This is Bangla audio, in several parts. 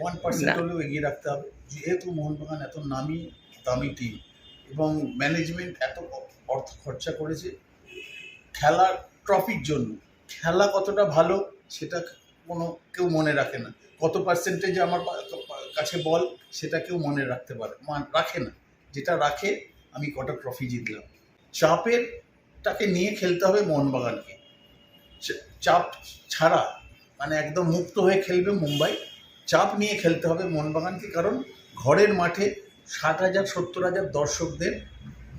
ওয়ান পার্সেন্ট হলেও এগিয়ে রাখতে হবে। যেহেতু মোহনবাগান এত নামি দামি টিম এবং ম্যানেজমেন্ট এত অর্থ খরচা করেছে খেলার ট্রফির জন্য। খেলা কতটা ভালো সেটা কোনো কেউ মনে রাখে না। কত পার্সেন্টেজ আমার কাছে বল সেটা কেউ মনে রাখতে পারে রাখে না। যেটা রাখে আমি কটা ট্রফি জিতলাম। চাপের টাকে নিয়ে খেলতে হবে মোহনবাগানকে চাপ ছাড়া মানে একদম মুক্ত হয়ে খেলবে মুম্বাই। চাপ নিয়ে খেলতে হবে মোহনবাগানকে কারণ ঘরের মাঠে ষাট হাজার, সত্তর হাজার দর্শকদের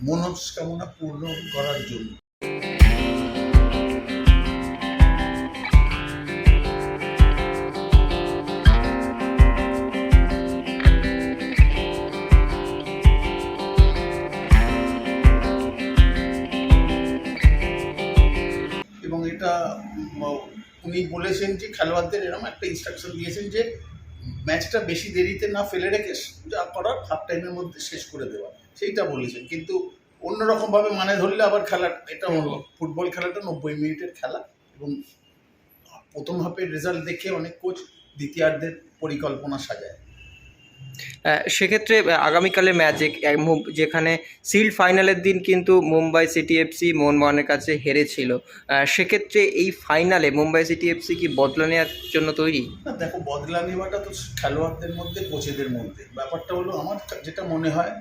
মনস্কামনা পূর্ণ করার জন্য। এবং এটা উনি বলেছেন যে খেলোয়াড়দের এরকম একটা ইনস্ট্রাকশন দিয়েছেন যে ম্যাচটা বেশি দেরিতে না ফেলে রেখে যা করার হাফ টাইমের মধ্যে শেষ করে দেওয়া সেইটা বলেছেন কিন্তু অন্যরকমভাবে মানে ধরলে আবার খেলা, এটা। ফুটবল খেলাটা নব্বই মিনিটের খেলা এবং প্রথম হাফের রেজাল্ট দেখে অনেক কোচ দ্বিতীয়ার্ধের পরিকল্পনা সাজায় সেক্ষেত্রে আগামীকালে ম্যাচ যেখানে সিল্ড ফাইনালের দিন কিন্তু মুম্বাই সিটি এফসি মোহনবাগানের কাছে হেরেছিল। সেক্ষেত্রে এই ফাইনালে মুম্বাই সিটি এফসি কি বদলা নেওয়ার জন্য তৈরি? দেখো, বদলা নেওয়াটা তো খেলোয়াড়দের মধ্যে কোচেদের মধ্যে। ব্যাপারটা হলো, আমার যেটা মনে হয়,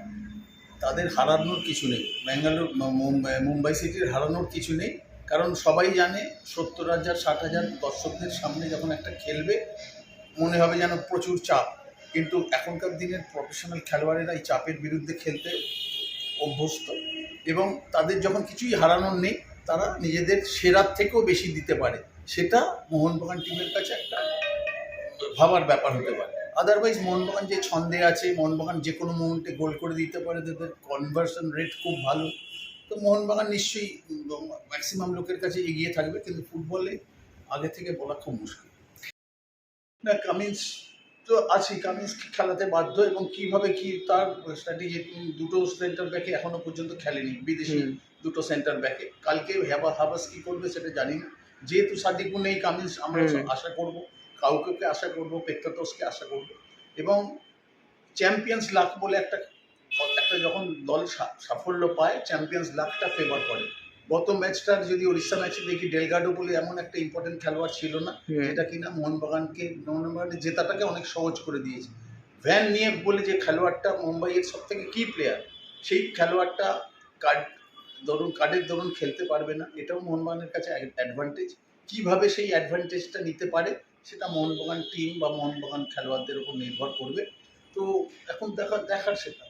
তাদের হারানোর কিছু নেই। ব্যাঙ্গালোর মুম্বাই মুম্বাই সিটির হারানোর কিছু নেই। কারণ সবাই জানে, সত্তর হাজার, ষাট হাজার দর্শকদের সামনে যখন একটা খেলবে, মনে হবে যেন প্রচুর চাপ। কিন্তু এখনকার দিনের প্রফেশনাল খেলোয়াড়েরা এই চাপের বিরুদ্ধে খেলতে অভ্যস্ত এবং তাদের যখন কিছুই হারানোর নেই, তারা নিজেদের সেরার থেকেও বেশি দিতে পারে। সেটা মোহনবাগান টিমের কাছে একটা ভাবার ব্যাপার হতে পারে। আদারওয়াইজ মোহনবাগান যে ছন্দে আছে মোহনবাগান যে কোনো মুহূর্তে গোল করে দিতে পারে তাদের। কনভার্সন রেট খুব ভালো। তো মোহনবাগান নিশ্চয়ই ম্যাক্সিমাম লোকের কাছে এগিয়ে থাকবে, কিন্তু ফুটবলে আগে থেকে বলা খুব মুশকিল। না কামিন্স তো আছেই কামিন্স খেলাতে বাধ্য এবং কীভাবে কি তার স্ট্র্যাটেজি দুটো সেন্টার ব্যাকে এখনও পর্যন্ত খেলেনি বিদেশি দুটো সেন্টার ব্যাকে কালকে হেবা হাবাস কি করবে সেটা জানি না। যেহেতু সাদিকু নেই কামিন্স আমরা আশা করব কাউকে আশা করব পেত্তাতোসকে আশা করব এবং চ্যাম্পিয়ন্স লাক বলে একটা একটা যখন দল সাফল্য পায় চ্যাম্পিয়ন্স লাকটা ফেভার করে। গত ম্যাচটার যদি উড়িষ্যা ম্যাচে দেখি ডেলগাডো বলে এমন একটা ইম্পর্টেন্ট খেলোয়াড় ছিল না হুম। যেটা কিনা মোহনবাগানকে মোহনবাগানের জেতাটাকে অনেক সহজ করে দিয়েছে। ভ্যান নিয়ে বলে যে খেলোয়াড়টা মুম্বাইয়ের সব থেকে কি প্লেয়ার সেই খেলোয়াড়টা কার্ড ধরুন কার্ডের ধরুন খেলতে পারবে না এটাও মোহনবাগানের কাছে অ্যাডভান্টেজ কীভাবে সেই অ্যাডভান্টেজটা নিতে পারে সেটা মোহনবাগান টিম বা মোহনবাগান খেলোয়াড়দের উপর নির্ভর করবে। তো এখন দেখা দেখার সেটা।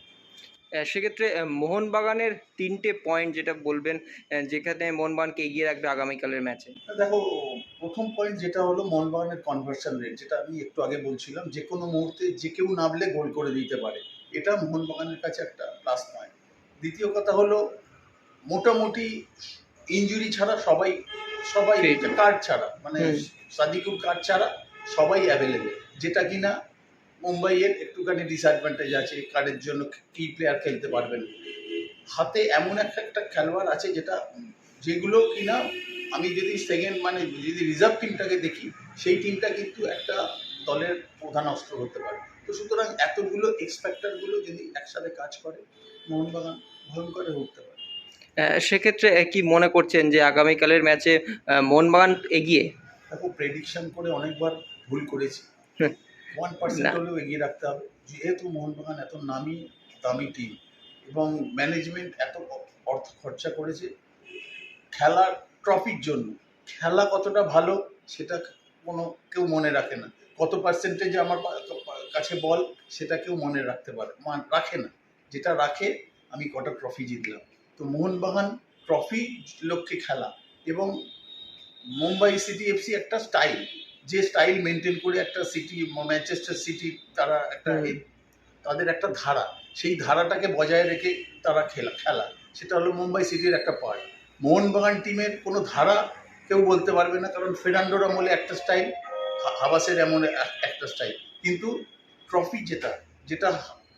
সেক্ষেত্রে মোহনবাগানের তিনটে পয়েন্ট যেটা বলবেন যেখানে মোহনবাগানকে এগিয়ে রাখবে আগামীকালের ম্যাচে দেখো প্রথম পয়েন্ট যেটা হলো মোহনবাগানের কনভার্সন রেট যেটা আমি একটু আগে বলছিলাম যে কোনো মুহূর্তে যে কেউ নামলে গোল করে দিতে পারে এটা মোহনবাগানের কাছে একটা প্লাস পয়েন্ট দ্বিতীয় কথা হলো মোটামুটি ইনজুরি ছাড়া সবাই সবাই. কার্ড ছাড়া মানে। সাদিকুর কার্ড ছাড়া সবাই অ্যাভেলেবেল যেটা কিনা মুম্বাইয়ের একটুখানি ডিসঅ্যাডভান্টেজ আছে কার্ডের জন্য কি প্লেয়ার খেলতে পারবেন। হাতে এমন একটা একটা খেলোয়াড় আছে যেটা যেগুলো কিনা আমি যদি সেকেন্ড মানে যদি রিজার্ভ টিমটাকে দেখি সেই টিমটা কিন্তু একটা দলের প্রধান অস্ত্র হতে পারে। তো সুতরাং এতগুলো এক্সপেক্টারগুলো যদি একসাথে কাজ করে মোহনবাগান ভয়ঙ্কর উঠতে পারে। সেক্ষেত্রে কি মনে করছেন যে আগামীকালের ম্যাচে মোহনবাগান এগিয়ে? দেখো প্রেডিকশন করে অনেকবার ভুল করেছি। ওয়ান পার্সেন্ট হলেও এগিয়ে রাখতে হবে। যেহেতু মোহনবাগান এত নামি দামি টিম এবং ম্যানেজমেন্ট এত অর্থ খরচা করেছে খেলার ট্রফির জন্য। খেলা কতটা ভালো সেটা কোনো কেউ মনে রাখে না। কত পার্সেন্টেজ আমার কাছে বল সেটা কেউ মনে রাখতে পারে মান- রাখে না। যেটা রাখে আমি কটা ট্রফি জিতলাম। তো মোহনবাগান ট্রফি লক্ষ্যে খেলা এবং মুম্বাই সিটি এফসি একটা স্টাইল যে স্টাইল মেনটেন করে একটা সিটি ম্যানচেস্টার সিটি তারা একটা। তাদের একটা ধারা। সেই ধারাটাকে বজায় রেখে তারা খেলা খেলা। সেটা হলো মুম্বাই সিটির একটা পার্ট মোহনবাগান টিমের কোনো ধারা কেউ বলতে পারবে না কারণ ফেরান্ডোর আমলে একটা স্টাইল হাবাসের এমন একটা স্টাইল। কিন্তু ট্রফি যেটা যেটা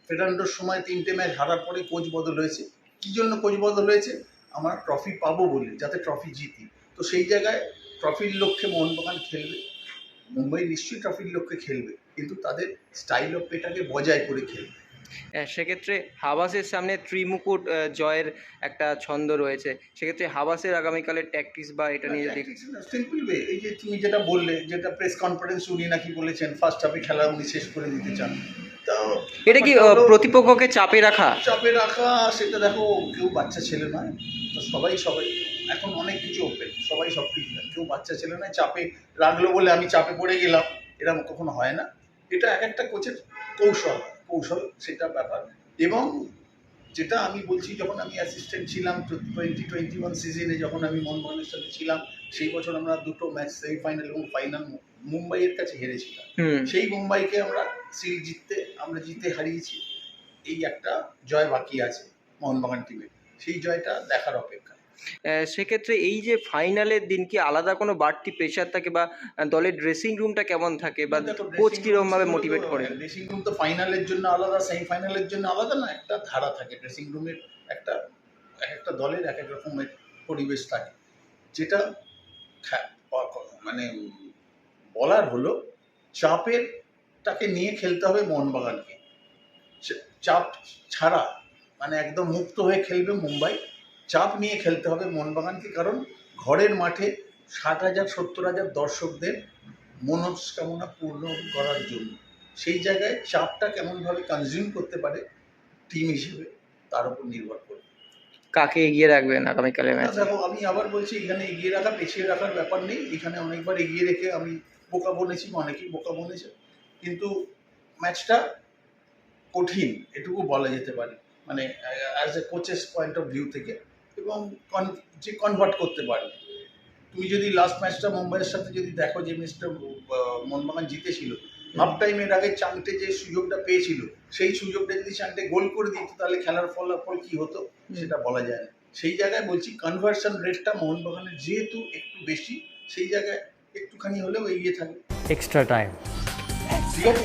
ফেরান্ডোর সময় তিনটে ম্যাচ হারার পরে কোচ বদল হয়েছে। কী জন্য কোচ বদল হয়েছে? আমরা ট্রফি পাবো বলে যাতে ট্রফি জিতি। তো সেই জায়গায় ট্রফির লক্ষ্যে মোহনবাগান খেলবে। মুম্বাই নিশ্চয়ই ট্রফির লক্ষ্যে খেলবে কিন্তু তাদের স্টাইল অফ পেটাকে বজায় করে খেলবে। আহ, সেক্ষেত্রে হাবাসের সামনে ত্রিমুকুট জয়ের একটা ছন্দ রয়েছে। সেক্ষেত্রে হাবাসের আগামীকালের ট্যাকটিস বা এটা নিয়ে যদি সিম্পল ওয়ে এই যে তুমি যেটা বললে যেটা প্রেস কনফারেন্স উনি নাকি বলেছেন ফার্স্ট হাফে খেলা উনি শেষ করে দিতে চান। এটা কি প্রতিপক্ষকে চাপে রাখা? চাপে রাখা সেটা দেখো কেউ বাচ্চা ছেলে নয়। তো সবাই সবাই এখন অনেক কিছু ওপেন সবাই সব কিছু জানে। কেউ বাচ্চা ছেলে নয় চাপে রাখল বলে আমি চাপে পড়ে গেলাম। এরকম কখনো হয় না। এটা এক একটা কোচের কৌশল কৌশল সেটা ব্যাপার। এবং যেটা আমি বলছি যখন আমি অ্যাসিস্ট্যান্ট ছিলাম টোয়েন্টি টোয়েন্টি ওয়ান সিজনে যখন আমি মোহনবাগানের সাথে ছিলাম সেই বছর আমরা দুটো ম্যাচ সেমিফাইনাল এবং ফাইনাল মুম্বাইয়ের কাছে হেরেছিলাম। সেই মুম্বাইকে আমরা সিল জিততে আমরা জিতে হারিয়েছি। এই একটা জয় বাকি আছে মোহনবাগান টিমের সেই জয়টা দেখার অপেক্ষা। সেক্ষেত্রে এই যে ফাইনালের দিন কি আলাদা কোনো বাড়তি প্রেশার থাকে বা দলের ড্রেসিং রুমটা কেমন থাকে বা কোচ কীরকম ভাবে মোটিভেট করে? ড্রেসিং রুম তো ফাইনালের জন্য আলাদা সেমিফাইনালের জন্য আলাদা না একটা ধারা থাকে। ড্রেসিং রুমের একটা এক একটা দলের এক এক রকমের পরিবেশ থাকে। যেটা মানে বলার হলো চাপের তাকে নিয়ে খেলতে হবে মোহনবাগানকে। চাপ ছাড়া মানে একদম মুক্ত হয়ে খেলবে মুম্বাই। চাপ নিয়ে খেলতে হবে মোহনবাগানকে কারণ ঘরের মাঠে ষাট হাজার সত্তর হাজার দর্শকদের মনস্কামনা পূর্ণ করার জন্য। সেই জায়গায় চাপটা কেমনভাবে কনজিউম করতে পারে টিম হিসেবে তার উপর নির্ভর করে। কাকে এগিয়ে রাখবেন আগামীকালের ম্যাচে দেখো আমি আবার বলছি এখানে এগিয়ে রাখা পেছিয়ে রাখার ব্যাপার নেই। এখানে অনেকবার এগিয়ে রেখে আমি বোকা বনেছি অনেকেই বোকা বনেছে। কিন্তু ম্যাচটা কঠিন এটুকু বলা যেতে পারে। মানে as a coach's point of view থেকে এবং যে কনভার্ট করতে পারে। তুমি যদি লাস্ট ম্যাচটা মুম্বাইয়ের সাথে যদি দেখো যে ম্যাচটা মোহনবাগান জিতেছিল হাফ টাইমের আগে চাংটে যে সুযোগটা পেয়েছিল সেই সুযোগটা যদি চাংটে গোল করে দিত তাহলে খেলার ফলাফল কি হতো? সেটা বলা যায় না। সেই জায়গায় বলছি কনভার্সন রেটটা মোহনবাগানের যেহেতু একটু বেশি সেই জায়গায় একটুখানি হলেও এগিয়ে থাকবে। এক্সট্রা টাইম ঠিক আছে?